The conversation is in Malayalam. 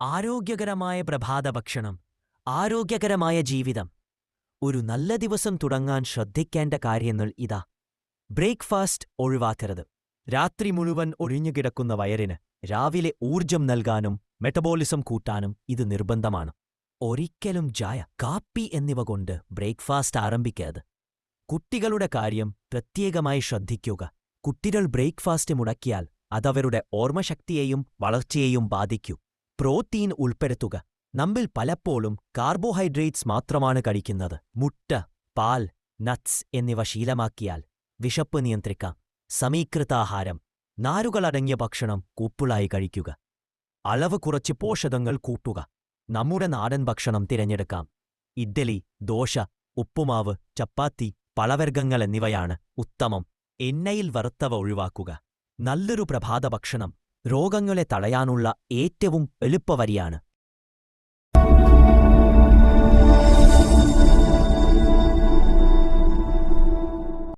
ആരോഗ്യകരമായ പ്രഭാതഭക്ഷണം ആരോഗ്യകരമായ ജീവിതം. ഒരു നല്ല ദിവസം തുടങ്ങാൻ ശ്രദ്ധിക്കേണ്ട കാര്യങ്ങൾ ഇതാ. ബ്രേക്ക്ഫാസ്റ്റ് ഒഴിവാക്കരുത്. രാത്രി മുഴുവൻ ഒഴിഞ്ഞുകിടക്കുന്ന വയറിന് രാവിലെ ഊർജം നൽകാനും മെറ്റബോളിസം കൂട്ടാനും ഇത് നിർബന്ധമാണ്. ഒരിക്കലും ജായ കാപ്പി എന്നിവ കൊണ്ട് ബ്രേക്ക്ഫാസ്റ്റ് ആരംഭിക്കരുത്. കുട്ടികളുടെ കാര്യം പ്രത്യേകമായി ശ്രദ്ധിക്കുക. കുട്ടികൾ ബ്രേക്ക്ഫാസ്റ്റ് മുടക്കിയാൽ അതവരുടെ ഓർമ്മശക്തിയെയും വളർച്ചയെയും ബാധിക്കൂ. പ്രോട്ടീൻ ഉൾപ്പെടുത്തുക. നമ്മിൽ പലപ്പോഴും കാർബോഹൈഡ്രേറ്റ്സ് മാത്രമാണ് കഴിക്കുന്നത്. മുട്ട പാൽ നട്ട്സ് എന്നിവ ശീലമാക്കിയാൽ വിശപ്പ് നിയന്ത്രിക്കാം. സമീകൃതാഹാരം നാരുകളടങ്ങിയ ഭക്ഷണം കൂപ്പിളായി കഴിക്കുക. അളവ് കുറച്ച് പോഷകങ്ങൾ കൂട്ടുക. നമ്മുടെ നാടൻ ഭക്ഷണം തിരഞ്ഞെടുക്കാം. ഇഡ്ഡലി ദോശ ഉപ്പുമാവ് ചപ്പാത്തി പളവർഗങ്ങൾ എന്നിവയാണ് ഉത്തമം. എണ്ണയിൽ വറുത്തവ ഒഴിവാക്കുക. നല്ലൊരു പ്രഭാതഭക്ഷണം രോഗങ്ങളെ തടയാനുള്ള ഏറ്റവും എളുപ്പവരിയാണ്.